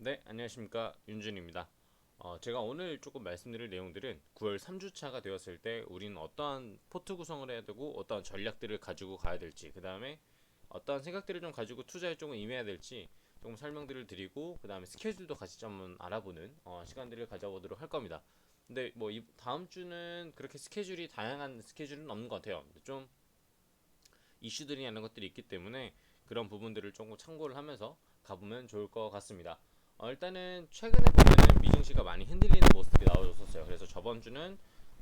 네, 안녕하십니까. 윤준입니다. 어, 제가 오늘 조금 말씀드릴 내용들은 9월 3주차가 되었을 때 우리는 어떠한 포트 구성을 해야 되고 어떠한 전략들을 가지고 가야 될지 그 다음에 어떠한 생각들을 좀 가지고 투자에 조금 임해야 될지 조금 설명들을 드리고 그 다음에 스케줄도 같이 좀 한번 알아보는 어, 시간들을 가져보도록 할 겁니다. 근데 뭐 이 다음 주는 그렇게 스케줄이 다양한 스케줄은 없는 것 같아요. 좀 이슈들이나 이런 것들이 있기 때문에 그런 부분들을 조금 참고를 하면서 가보면 좋을 것 같습니다. 어, 일단은 최근에 보면은 미증시가 많이 흔들리는 모습이 나와줬었어요. 그래서 저번 주는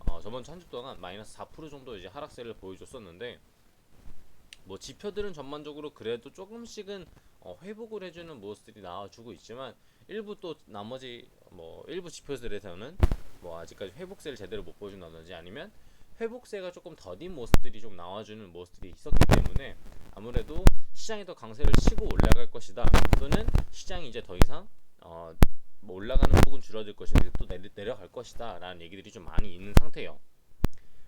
어, 저번 주 한 주 동안 마이너스 4% 정도 이제 하락세를 보여줬었는데 뭐 지표들은 전반적으로 그래도 조금씩은 어, 회복을 해주는 모습들이 나와주고 있지만 일부 또 나머지 뭐 일부 지표들에서는 뭐 아직까지 회복세를 제대로 못 보여준다든지 아니면 회복세가 조금 더딘 모습들이 좀 나와주는 모습들이 있었기 때문에 아무래도 시장이 더 강세를 치고 올라갈 것이다 또는 시장이 이제 더 이상 어, 뭐 올라가는 폭은 줄어들 이제 또 내려, 내려갈 것이다 라는 얘기들이 좀 많이 있는 상태예요.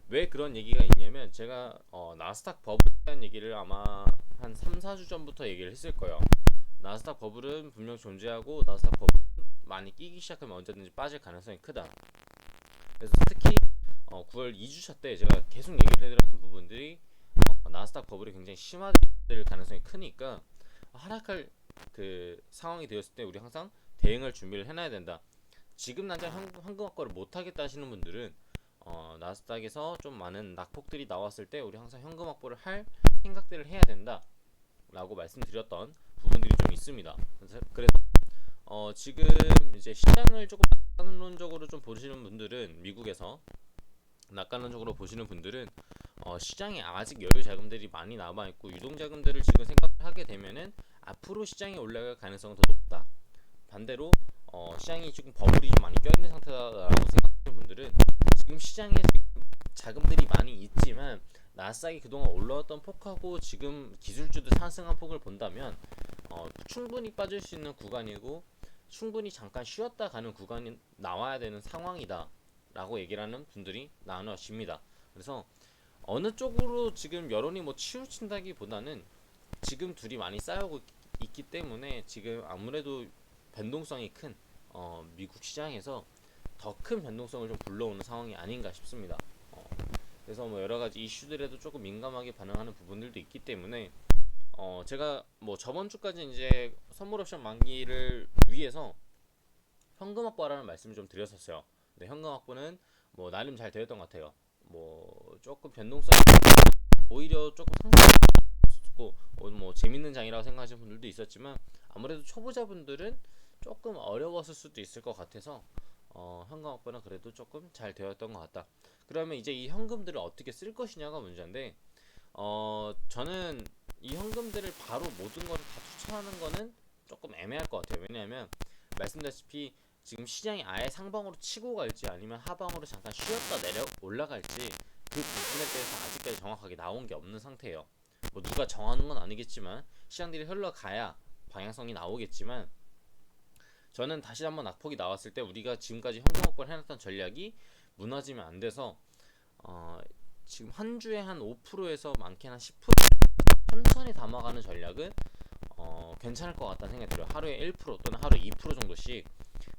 왜 그런 얘기가 있냐면 제가 어, 나스닥 버블에 대한 얘기를 아마 한 3, 4주 전부터 얘기를 했을 거예요. 나스닥 버블은 분명 존재하고 나스닥 버블은 많이 끼기 시작하면 언제든지 빠질 가능성이 크다. 그래서 특히 어, 9월 2주차 때 제가 계속 얘기를 해드렸던 부분들이 어, 나스닥 버블이 굉장히 심화될 가능성이 크니까 하락할 그 상황이 되었을 때 우리 항상 대응할 준비를 해놔야 된다. 지금 당장 현- 현금 확보를 못 하겠다 하시는 분들은 어, 나스닥에서 좀 많은 낙폭들이 나왔을 때 우리 항상 현금 확보를 할 생각들을 해야 된다 라고 말씀드렸던 부분들이 좀 있습니다. 그래서 어, 지금 이제 시장을 조금 낙관론적으로 좀 보시는 분들은 미국에서 낙관론적으로 보시는 분들은 어, 시장에 아직 여유 자금들이 많이 남아 있고 유동 자금들을 지금 생각하게 되면은 앞으로 시장이 올라갈 가능성은 더 높다. 반대로 어, 시장이 지금 버블이 좀 많이 껴있는 상태다라고 생각하시는 분들은 지금 시장에 자금들이 많이 있지만 나스닥이 그동안 올라왔던 폭하고 지금 기술주들 상승한 폭을 본다면 어, 충분히 빠질 수 있는 구간이고 충분히 잠깐 쉬었다 가는 구간이 나와야 되는 상황이다 라고 얘기를 하는 분들이 나눠집니다. 그래서 어느 쪽으로 지금 여론이 뭐 치우친다기보다는 지금 둘이 많이 쌓여오고 있기 때문에 지금 아무래도 변동성이 큰 어, 미국 시장에서 더 큰 변동성을 좀 불러오는 상황이 아닌가 싶습니다. 어, 그래서 뭐 여러 가지 이슈들에도 조금 민감하게 반응하는 부분들도 있기 때문에 어, 제가 뭐 저번 주까지 이제 선물 옵션 만기를 위해서 현금 확보하라는 말씀을 좀 드렸었어요. 네, 현금 확보는 뭐 나름 잘 되었던 것 같아요. 뭐 조금 변동성이 오히려 조금 상승했고 어, 뭐 재밌는 장이라고 생각하시는 분들도 있었지만 아무래도 초보자분들은 조금 어려웠을 수도 있을 것 같아서 어, 현금 확보는 그래도 조금 잘 되었던 것 같다. 그러면 이제 이 현금들을 어떻게 쓸 것이냐가 문제인데 어, 저는 이 현금들을 바로 모든 것을 다 추천하는 거는 조금 애매할 것 같아요. 왜냐하면 말씀드렸다시피 지금 시장이 아예 상방으로 치고 갈지 아니면 하방으로 잠깐 쉬었다 내려 올라갈지 그 부분에 대해서 아직까지 정확하게 나온 게 없는 상태예요. 뭐 누가 정하는 건 아니겠지만 시장들이 흘러가야 방향성이 나오겠지만 저는 다시 한번 낙폭이 나왔을 때 우리가 지금까지 현금 확보를 해놨던 전략이 무너지면 안 돼서 어, 지금 한 주에 한 5%에서 많게는 한 10% 천천히 담아가는 전략은 어, 괜찮을 것 같다는 생각이 들어요. 하루에 1% 또는 하루에 2% 정도씩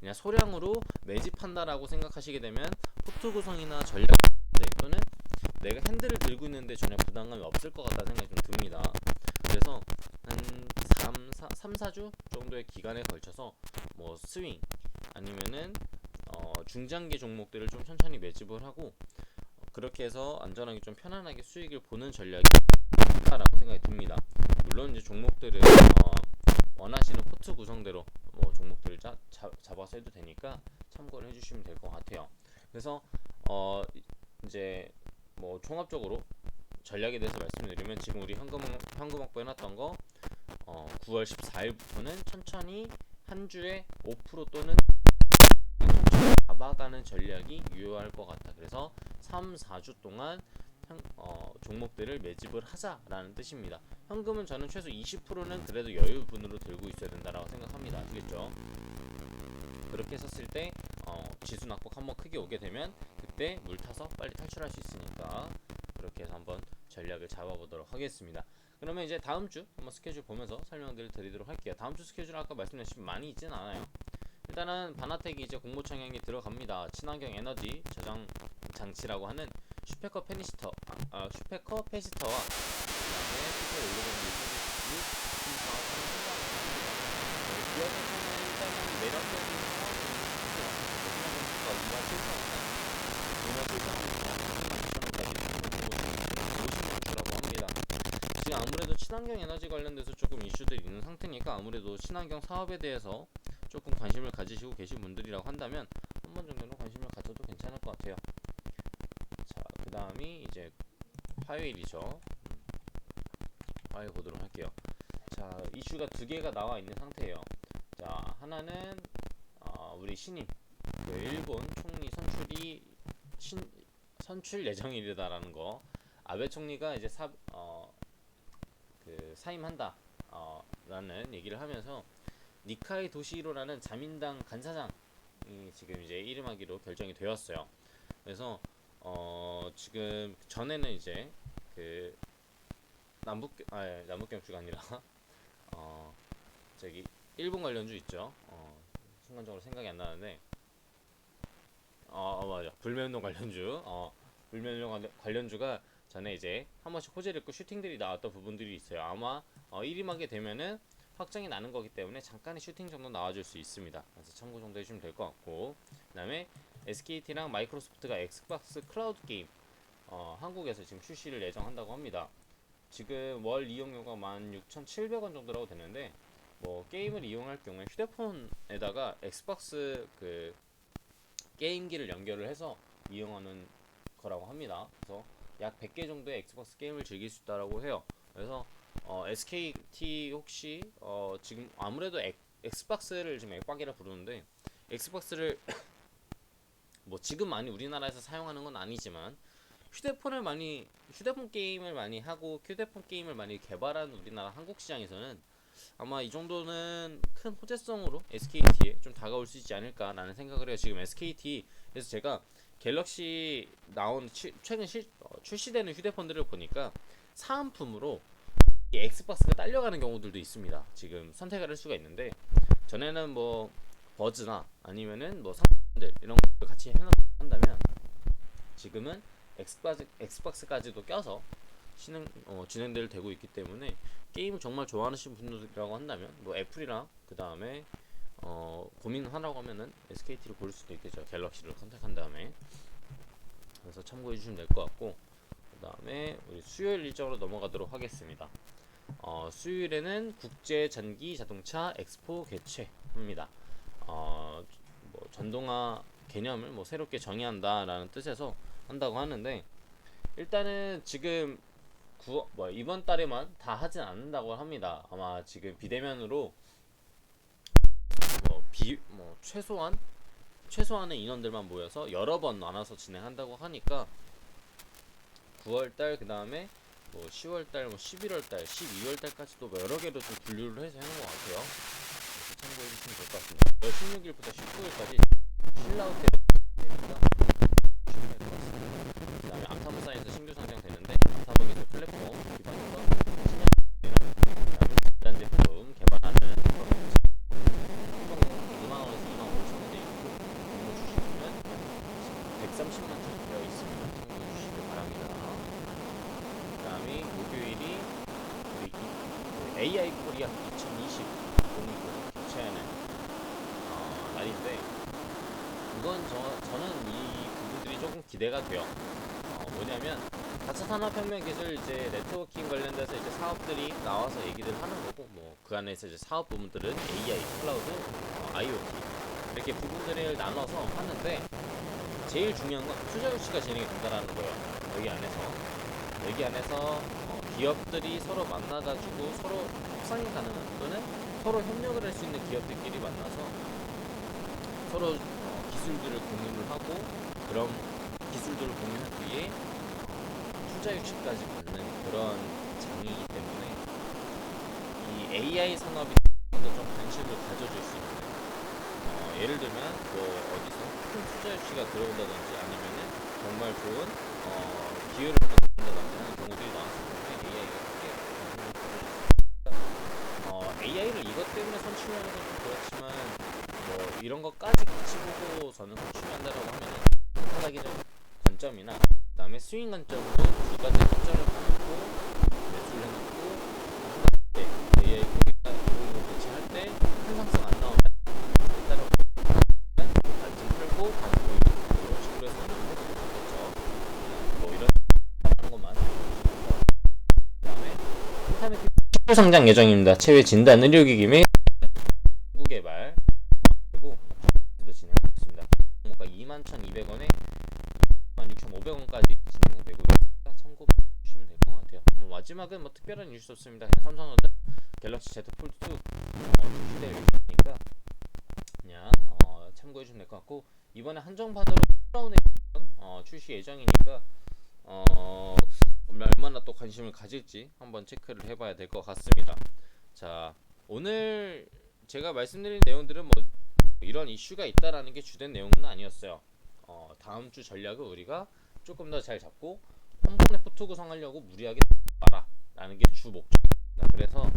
그냥 소량으로 매집한다라고 생각하시게 되면 포트 구성이나 전략 네, 또는 내가 핸들을 들고 있는데 전혀 부담감이 없을 것 같다는 생각이 좀 듭니다. 그래서 한 3, 4, 3, 4주 정도의 기간에 걸쳐서 뭐 스윙 아니면은 어, 중장기 종목들을 좀 천천히 매집을 하고 어, 그렇게 해서 안전하게 좀 편안하게 수익을 보는 전략이 있다라고 생각이 듭니다. 물론 이제 종목들은 어, 원하시는 포트 구성대로 뭐 종목들을 짜, 잡, 잡아서 해도 되니까 참고를 해주시면 될 것 같아요. 그래서 어 이제 뭐 종합적으로 전략에 대해서 말씀드리면 지금 우리 현금 현금 확보 해놨던 거 어, 9월 14일부터는 천천히 한 주에 5% 또는 천천히 잡아가는 전략이 유효할 것 같다. 그래서 3, 4주 동안 현, 어, 종목들을 매집을 하자라는 뜻입니다. 현금은 저는 최소 20%는 그래도 여유분으로 들고 있어야 된다라고 생각합니다. 아시겠죠? 그렇게 했었을 때 어, 지수 낙폭 한번 크게 오게 되면 그때 물 타서 빨리 탈출할 수 있으니까 그렇게 해서 한번 전략을 잡아보도록 하겠습니다. 그러면 이제 다음 주 한번 스케줄 보면서 설명들을 드리도록 할게요. 다음 주 스케줄 아까 말씀드렸듯이 많이 있진 않아요. 일단은 바나텍이 이제 공모 청약이 들어갑니다. 친환경 에너지 저장 장치라고 하는 슈페커 페니스터, 아, 아, 슈페커 페시터와 그다음에 슈페 올로그램 유튜브 팀과 기업에서는 일단은 매력적인 사업을 친환경 수가 2와 7천 2와 7천 50만 주라고 합니다. 지금 아무래도 친환경 에너지 관련돼서 조금 이슈들이 있는 상태니까 아무래도 친환경 사업에 대해서 조금 관심을 가지시고 계신 분들이라고 한다면 한 번 정도는 관심을 가져도 괜찮을 것 같아요. 자, 그 다음이 이제 화요일이죠. 화요일 보도록 할게요. 자, 이슈가 두 개가 나와 있는 상태예요. 자, 하나는 어, 우리 신임 그 일본 총리 선출이 신, 선출 예정이다라는 거. 아베 총리가 이제 사, 어, 그 사임한다. 어, 라는 얘기를 하면서 니카이 도시히로라는 자민당 간사장이 지금 이제 이름하기로 결정이 되었어요. 그래서 어 지금 전에는 이제 그 남북 아 예, 남북 경주가 아니라 어 저기 일본 관련주 있죠. 어 순간적으로 생각이 안 나는데 어, 어 맞아 불면동 관련주 어 관련- 관련주가 전에 이제 한 번씩 호재를 입고 슈팅들이 나왔던 부분들이 있어요. 아마 어, 일임하게 되면은 확정이 나는 거기 때문에 잠깐의 슈팅 정도 나와줄 수 있습니다. 그래서 참고 정도 해주시면 될 것 같고 그 다음에 SKT랑 마이크로소프트가 엑스박스 클라우드 게임 어, 한국에서 지금 출시를 예정한다고 합니다. 지금 월 이용료가 16,700원 정도라고 되는데 뭐 게임을 이용할 경우에 휴대폰에다가 엑스박스 그 게임기를 연결을 해서 이용하는 거라고 합니다. 그래서 약 100개 정도의 엑스박스 게임을 즐길 수 있다라고 해요. 그래서 어, SKT 혹시 어, 지금 아무래도 엑, 엑스박스를 지금 엑박이라 부르는데 엑스박스를 뭐 지금 많이 우리나라에서 사용하는 건 아니지만 휴대폰을 많이 휴대폰 게임을 많이 하고 휴대폰 게임을 많이 개발한 우리나라 한국 시장에서는 아마 이 정도는 큰 호재성으로 SKT에 좀 다가올 수 있지 않을까라는 생각을 해요. 지금 SKT 그래서 제가 갤럭시 나온 치- 최근 실, 어, 출시되는 휴대폰들을 보니까 사은품으로 이 엑스박스가 딸려가는 경우들도 있습니다. 지금 선택을 할 수가 있는데 전에는 뭐 버즈나 아니면은 뭐 상품들 이런 걸 같이 해놓는다면 지금은 엑스박스 엑스박스까지도 껴서 진행 어, 진행될 되고 있기 때문에 게임을 정말 좋아하시는 분들이라고 한다면 뭐 애플이랑 그 다음에 어, 고민하라고 하면은 SKT를 고를 수도 있겠죠. 갤럭시를 선택한 다음에 그래서 참고해 주시면 될 것 같고 그 다음에 우리 수요일 일정으로 넘어가도록 하겠습니다. 어, 수요일에는 국제 전기 자동차 엑스포 개최합니다. 어, 뭐 전동화 개념을 뭐 새롭게 정의한다라는 뜻에서 한다고 하는데 일단은 지금 구, 뭐 이번 달에만 다 하진 않는다고 합니다. 아마 지금 비대면으로 최소한 최소한의 인원들만 모여서 여러 번 나눠서 진행한다고 하니까 9월달 그 다음에 뭐 10월달, 뭐 11월달, 12월달까지도 여러 개로 좀 분류를 해서 해놓은 것 같아요. 참고해 주시면 될 것 같습니다. 16일부터 19일까지 신라우테 됩니다. 그 다음에 암타무사에서 신규 상장되는데 암타무에서 플랫폼 기반으로 신형 그다음에 단 제품 개발하는 그런 총 2만원에서 2만 5천원대 있고 공모 주시면 130만 원 되어 있습니다. 참고해 주시길 바랍니다. 그 다음에 목요일이 우리 이- 그 AI 코리아 2020 공익을 개최하는 어, 날인데 이건 저, 저는 이 부분들이 조금 기대가 돼요. 어, 뭐냐면 4차 산업혁명 기술 이제 네트워킹 관련돼서 이제 사업들이 나와서 얘기를 하는 거고 뭐 그 안에서 이제 사업 부분들은 AI, 클라우드, 어, IoT 이렇게 부분들을 나눠서 하는데 제일 중요한 건 투자 유치가 진행이 된다라는 거예요. 여기 안에서 여기 안에서 어, 기업들이 서로 만나가지고 서로 협상이 가능한 또는 서로 협력을 할 수 있는 기업들끼리 만나서 서로 어, 기술들을 공유를 하고 그런 기술들을 공유하기 위해 투자 유치까지 받는 그런 장이기 때문에 이 AI 산업이 좀 관심을 가져줄 수 있는 어, 예를 들면 뭐 어디서 큰 투자 유치가 들어온다든지 아니면은 정말 좋은 어, 기회를 받는다든지 하는 경우들이 나왔을 때문에 AI가 크게 관심을 가져줄 수 있다. 어, AI를 이것 때문에 선출하는 건좀 그렇지만 뭐 이런 것까지 같이 보고 저는 중요한다라고 하면은 타락의 관점이나 그다음에 스윙 관점으로 두 가지 관점을 갖고 매수를 해놓고 네, 얘의 고기가 이동으로 대치할 때 현상성 안 나오면 따로 반쯤 풀고 반쯤 이런 식으로 해서 운영을 좋겠죠. 그냥 뭐 이런 하는 것만 그다음에 인터넷 시장 상장 예정입니다. 체외 진단 의료기기 및 개발 그리고 도 진행하겠습니다. 종목가 21,200원에 26,500원까지 진행이 되고 있으니까 참고 주시면 될 것 같아요. 뭐 마지막은 뭐 특별한 이슈 없습니다. 삼성전자 갤럭시 Z 폴드 2 어, 출시될 예정이니까 그냥 어, 참고해 주시면 될 것 같고 이번에 한정판으로 어, 출시 예정이니까 어, 얼마나 또 관심을 가질지 한번 체크를 해봐야 될 것 같습니다. 자 오늘 제가 말씀드린 내용들은 뭐 이런 이슈가 있다라는 게 주된 내용은 아니었어요. 어, 다음 주 전략을 우리가 조금 더 잘 잡고 한 번에 포트 구성하려고 무리하게 마라 라는 게 주 목적입니다. 그래서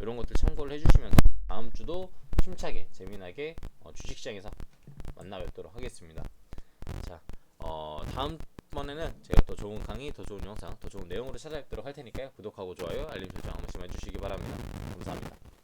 이런 것들 참고를 해주시면서 다음 주도 힘차게 재미나게 어, 주식시장에서 만나 뵙도록 하겠습니다. 자, 어, 다음 번에는 제가 더 좋은 강의, 더 좋은 영상, 더 좋은 내용으로 찾아뵙도록 할 테니까요. 구독하고 좋아요, 알림 설정 한 번씩 해주시기 바랍니다. 감사합니다.